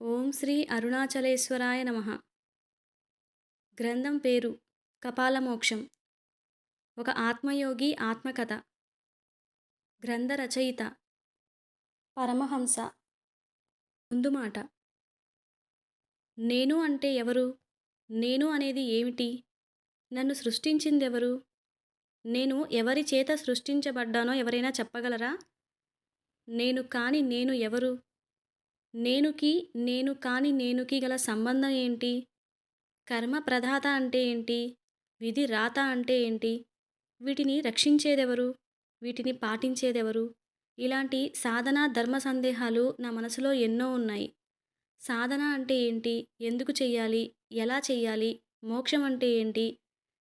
ఓం శ్రీ అరుణాచలేశ్వరాయ నమః. గ్రంథం పేరు కపాలమోక్షం. ఒక ఆత్మయోగి ఆత్మకథ. గ్రంథ రచయిత పరమహంస. ముందు మాట. నేను అంటే ఎవరు? నేను అనేది ఏమిటి? నన్ను సృష్టించిందెవరు? నేను ఎవరి చేత సృష్టించబడ్డానో ఎవరైనా చెప్పగలరా? నేను కాని నేను ఎవరు? నేనుకి నేను కాని నేనుకి గల సంబంధం ఏంటి? కర్మ ప్రధాత అంటే ఏంటి? విధి రాత అంటే ఏంటి? వీటిని రక్షించేదెవరు? వీటిని పాటించేదెవరు? ఇలాంటి సాధన ధర్మ సందేహాలు నా మనసులో ఎన్నో ఉన్నాయి. సాధన అంటే ఏంటి? ఎందుకు చెయ్యాలి? ఎలా చెయ్యాలి? మోక్షం అంటే ఏంటి?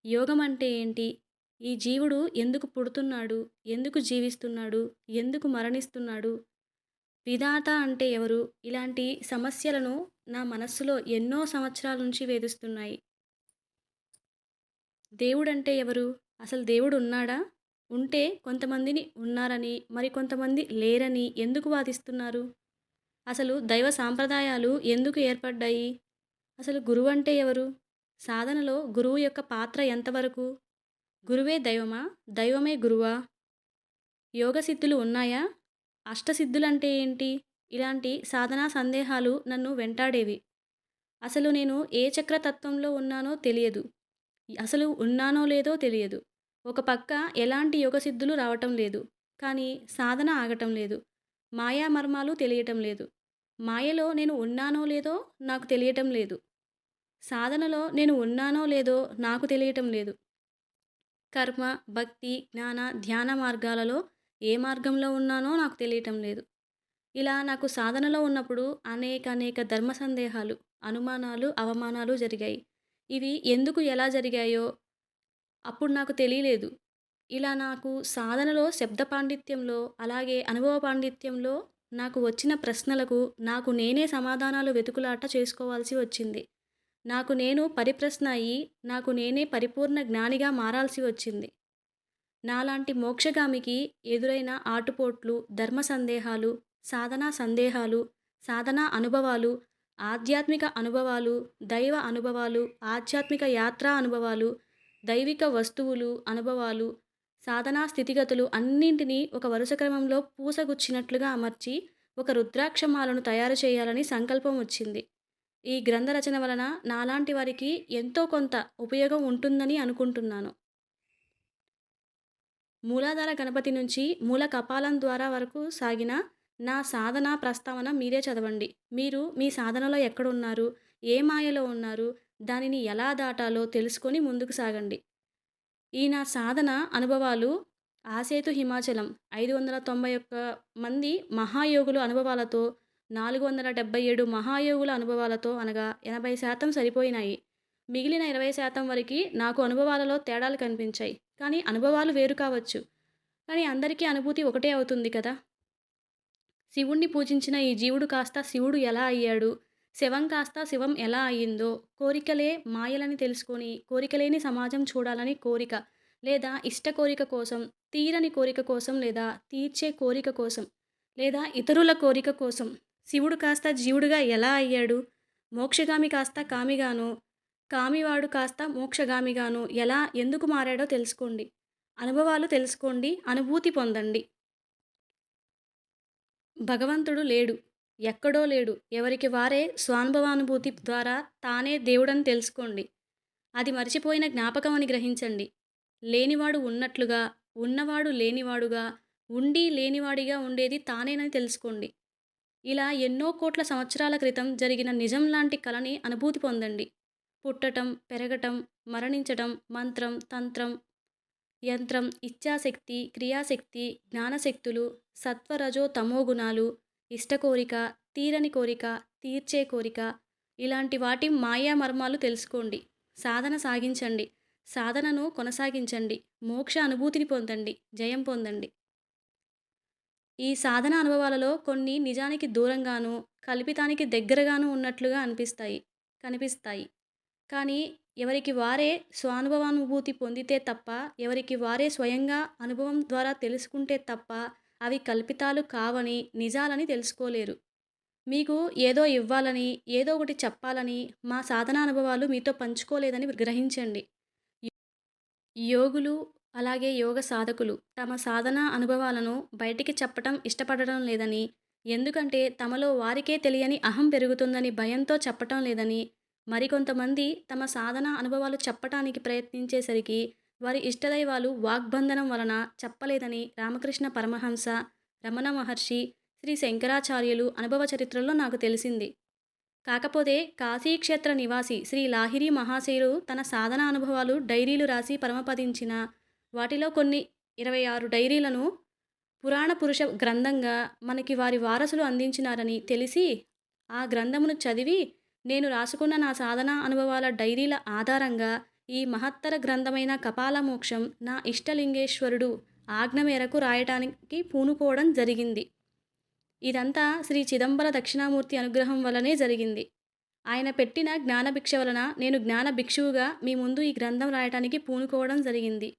యోగం అంటే ఏంటి? ఈ జీవుడు ఎందుకు పుడుతున్నాడు? ఎందుకు జీవిస్తున్నాడు? ఎందుకు మరణిస్తున్నాడు? విధాత అంటే ఎవరు? ఇలాంటి సమస్యలను నా మనస్సులో ఎన్నో సంవత్సరాల నుంచి వేధిస్తున్నాయి. దేవుడంటే ఎవరు? అసలు దేవుడు ఉన్నాడా? ఉంటే కొంతమందిని ఉన్నారని మరి కొంతమంది లేరని ఎందుకు వాదిస్తున్నారు? అసలు దైవ సాంప్రదాయాలు ఎందుకు ఏర్పడ్డాయి? అసలు గురువు అంటే ఎవరు? సాధనలో గురువు యొక్క పాత్ర ఎంతవరకు? గురువే దైవమా? దైవమే గురువా? యోగ సిద్ధులు ఉన్నాయా? అష్టసిద్ధులంటే ఏంటి? ఇలాంటి సాధనా సందేహాలు నన్ను వెంటాడేవి. అసలు నేను ఏ చక్రతత్వంలో ఉన్నానో తెలియదు. అసలు ఉన్నానో లేదో తెలియదు. ఒక పక్క ఎలాంటి యోగసిద్ధులు రావటం లేదు. కానీ సాధన ఆగటం లేదు. మాయా మర్మాలు తెలియటం లేదు. మాయలో నేను ఉన్నానో లేదో నాకు తెలియటం లేదు. సాధనలో నేను ఉన్నానో లేదో నాకు తెలియటం లేదు. కర్మ భక్తి జ్ఞాన ధ్యాన మార్గాలలో ఏ మార్గంలో ఉన్నానో నాకు తెలియటం లేదు. ఇలా నాకు సాధనలో ఉన్నప్పుడు అనేక అనేక ధర్మ సందేహాలు అనుమానాలు అవమానాలు జరిగాయి. ఇవి ఎందుకు ఎలా జరిగాయో అప్పుడు నాకు తెలియలేదు. ఇలా నాకు సాధనలో శబ్ద పాండిత్యంలో అలాగే అనుభవ పాండిత్యంలో నాకు వచ్చిన ప్రశ్నలకు నాకు నేనే సమాధానాలు వెతుకులాట చేసుకోవాల్సి వచ్చింది. నాకు నేను పరిప్రశ్న అయ్యి నాకు నేనే పరిపూర్ణ జ్ఞానిగా మారాల్సి వచ్చింది. నాలాంటి మోక్షగామికి ఎదురైన ఆటుపోట్లు ధర్మ సందేహాలు సాధనా సందేహాలు సాధనా అనుభవాలు ఆధ్యాత్మిక అనుభవాలు దైవ అనుభవాలు ఆధ్యాత్మిక యాత్రా అనుభవాలు దైవిక వస్తువులు అనుభవాలు సాధనా స్థితిగతులు అన్నింటినీ ఒక వరుస క్రమంలో పూసగుచ్చినట్లుగా అమర్చి ఒక రుద్రాక్షమాలను తయారు చేయాలని సంకల్పం వచ్చింది. ఈ గ్రంథ రచన వలన నాలాంటి వారికి ఎంతో కొంత ఉపయోగం ఉంటుందని అనుకుంటున్నాను. మూలాధార గణపతి నుంచి మూల కపాలం ద్వారా వరకు సాగిన నా సాధన ప్రస్తావన మీరే చదవండి. మీరు మీ సాధనలో ఎక్కడున్నారు? ఏ మాయలో ఉన్నారు? దానిని ఎలా దాటాలో తెలుసుకొని ముందుకు సాగండి. ఈ నా సాధన అనుభవాలు ఆసేతు హిమాచలం ఐదు వందల తొంభై ఒక్క మంది మహాయోగుల అనుభవాలతో నాలుగు వందల డెబ్బై ఏడు మహాయోగుల అనుభవాలతో అనగా ఎనభై శాతం సరిపోయినాయి. మిగిలిన ఇరవై శాతం వరకు నాకు అనుభవాలలో తేడాలు కనిపించాయి. కానీ అనుభవాలు వేరు కావచ్చు. కానీ అందరికీ అనుభూతి ఒకటే అవుతుంది కదా. శివుణ్ణి పూజించిన ఈ జీవుడు కాస్త శివుడు ఎలా అయ్యాడు? శివం కాస్త శివం ఎలా అయ్యిందో? కోరికలే మాయలని తెలుసుకొని కోరికలేని సమాజం చూడాలని కోరిక లేదా ఇష్ట కోరిక కోసం తీరని కోరిక కోసం లేదా తీర్చే కోరిక కోసం లేదా ఇతరుల కోరిక కోసం శివుడు కాస్త జీవుడుగా ఎలా అయ్యాడు? మోక్షగామి కాస్త కామిగాను కామివాడు కాస్త మోక్షగామిగాను. ఎలా? ఎందుకు మారాడో తెలుసుకోండి. అనుభవాలు తెలుసుకోండి. అనుభూతి పొందండి. భగవంతుడు లేడు. ఎక్కడో లేడు. ఎవరికి వారే స్వానుభవానుభూతి ద్వారా తానే దేవుడని తెలుసుకోండి. అది మర్చిపోయిన జ్ఞాపకం అని గ్రహించండి. లేనివాడు ఉన్నట్లుగా ఉన్నవాడు లేనివాడుగా ఉండి లేనివాడిగా ఉండేది తానేనని తెలుసుకోండి. ఇలా ఎన్నో కోట్ల సంవత్సరాల క్రితం జరిగిన నిజం లాంటి కళని అనుభూతి పొందండి. పుట్టటం పెరగటం మరణించటం మంత్రం తంత్రం యంత్రం ఇచ్ఛాశక్తి క్రియాశక్తి జ్ఞానశక్తులు సత్వరజో తమో గుణాలు ఇష్ట కోరిక తీరని కోరిక తీర్చే కోరిక ఇలాంటి వాటి మాయా మర్మాలు తెలుసుకోండి. సాధన సాగించండి. సాధనను కొనసాగించండి. మోక్ష అనుభూతిని పొందండి. జయం పొందండి. ఈ సాధన అనుభవాలలో కొన్ని నిజానికి దూరంగాను కల్పితానికి దగ్గరగాను ఉన్నట్లుగా అనిపిస్తాయి. కనిపిస్తాయి. కానీ ఎవరికి వారే స్వానుభవానుభూతి పొందితే తప్ప ఎవరికి వారే స్వయంగా అనుభవం ద్వారా తెలుసుకుంటే తప్ప అవి కల్పితాలు కావని నిజాలని తెలుసుకోలేరు మీకు ఏదో ఇవ్వాలని, ఏదో ఒకటి చెప్పాలని మా సాధనా అనుభవాలు మీతో పంచుకోలేదని గ్రహించండి. యోగులు, అలాగే యోగ సాధకులు తమ సాధనా అనుభవాలను బయటికి చెప్పటం ఇష్టపడడం లేదని, ఎందుకంటే తమలో వారికే తెలియని అహం పెరుగుతుందని భయంతో చెప్పటం లేదని, మరికొంతమంది తమ సాధన అనుభవాలు చెప్పటానికి ప్రయత్నించేసరికి వారి ఇష్టదైవాలు వాగ్బంధనం వలన చెప్పలేదని రామకృష్ణ పరమహంస, రమణ మహర్షి, శ్రీ శంకరాచార్యులు అనుభవ చరిత్రలో నాకు తెలిసింది. కాకపోతే కాశీక్షేత్ర నివాసి శ్రీ లాహిరి మహాశయులు తన సాధనా అనుభవాలు డైరీలు రాసి పరమపదించిన వాటిలో కొన్ని ఇరవై ఆరు డైరీలను పురాణ పురుష గ్రంథంగా మనకి వారి వారసులు అందించినారని తెలిసి ఆ గ్రంథమును చదివి నేను రాసుకున్న నా సాధనా అనుభవాల డైరీల ఆధారంగా ఈ మహత్తర గ్రంథమైన కపాలమోక్షం నా ఇష్టలింగేశ్వరుడు ఆజ్ఞ మేరకు రాయటానికి పూనుకోవడం జరిగింది. ఇదంతా శ్రీ చిదంబర దక్షిణామూర్తి అనుగ్రహం వల్లనే జరిగింది. ఆయన పెట్టిన జ్ఞానభిక్ష వలన నేను జ్ఞాన భిక్షువుగా మీ ముందు ఈ గ్రంథం రాయటానికి పూనుకోవడం జరిగింది.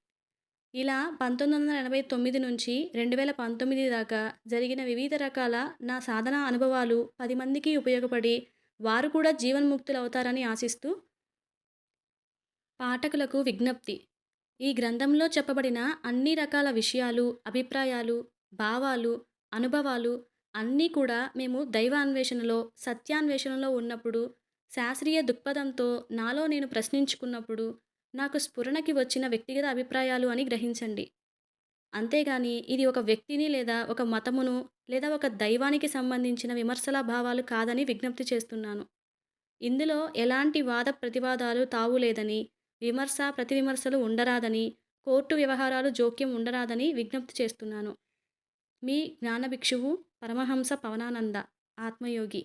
ఇలా పంతొమ్మిది వందల ఎనభై తొమ్మిది నుంచి రెండు వేల పంతొమ్మిది దాకా జరిగిన వివిధ రకాల నా సాధనా అనుభవాలు పది మందికి ఉపయోగపడి వారు కూడా జీవన్ముక్తులవుతారని ఆశిస్తూ పాఠకులకు విజ్ఞప్తి. ఈ గ్రంథంలో చెప్పబడిన అన్ని రకాల విషయాలు, అభిప్రాయాలు, భావాలు, అనుభవాలు అన్నీ కూడా మేము దైవ అన్వేషణలో, సత్యాన్వేషణలో ఉన్నప్పుడు, శాస్త్రీయ దృక్పథంతో నాలో నేను ప్రశ్నించుకున్నప్పుడు నాకు స్ఫురణకి వచ్చిన వ్యక్తిగత అభిప్రాయాలు అని గ్రహించండి. అంతేగాని ఇది ఒక వ్యక్తిని లేదా ఒక మతమును లేదా ఒక దైవానికి సంబంధించిన విమర్శల భావాలు కాదని విజ్ఞప్తి చేస్తున్నాను. ఇందులో ఎలాంటి వాద ప్రతివాదాలు తావు లేదని విమర్శ ప్రతివిమర్శలు ఉండరాదని, కోర్టు వ్యవహారాలు జోక్యం ఉండరాదని విజ్ఞప్తి చేస్తున్నాను. మీ జ్ఞానభిక్షువు పరమహంస పవనానంద ఆత్మయోగి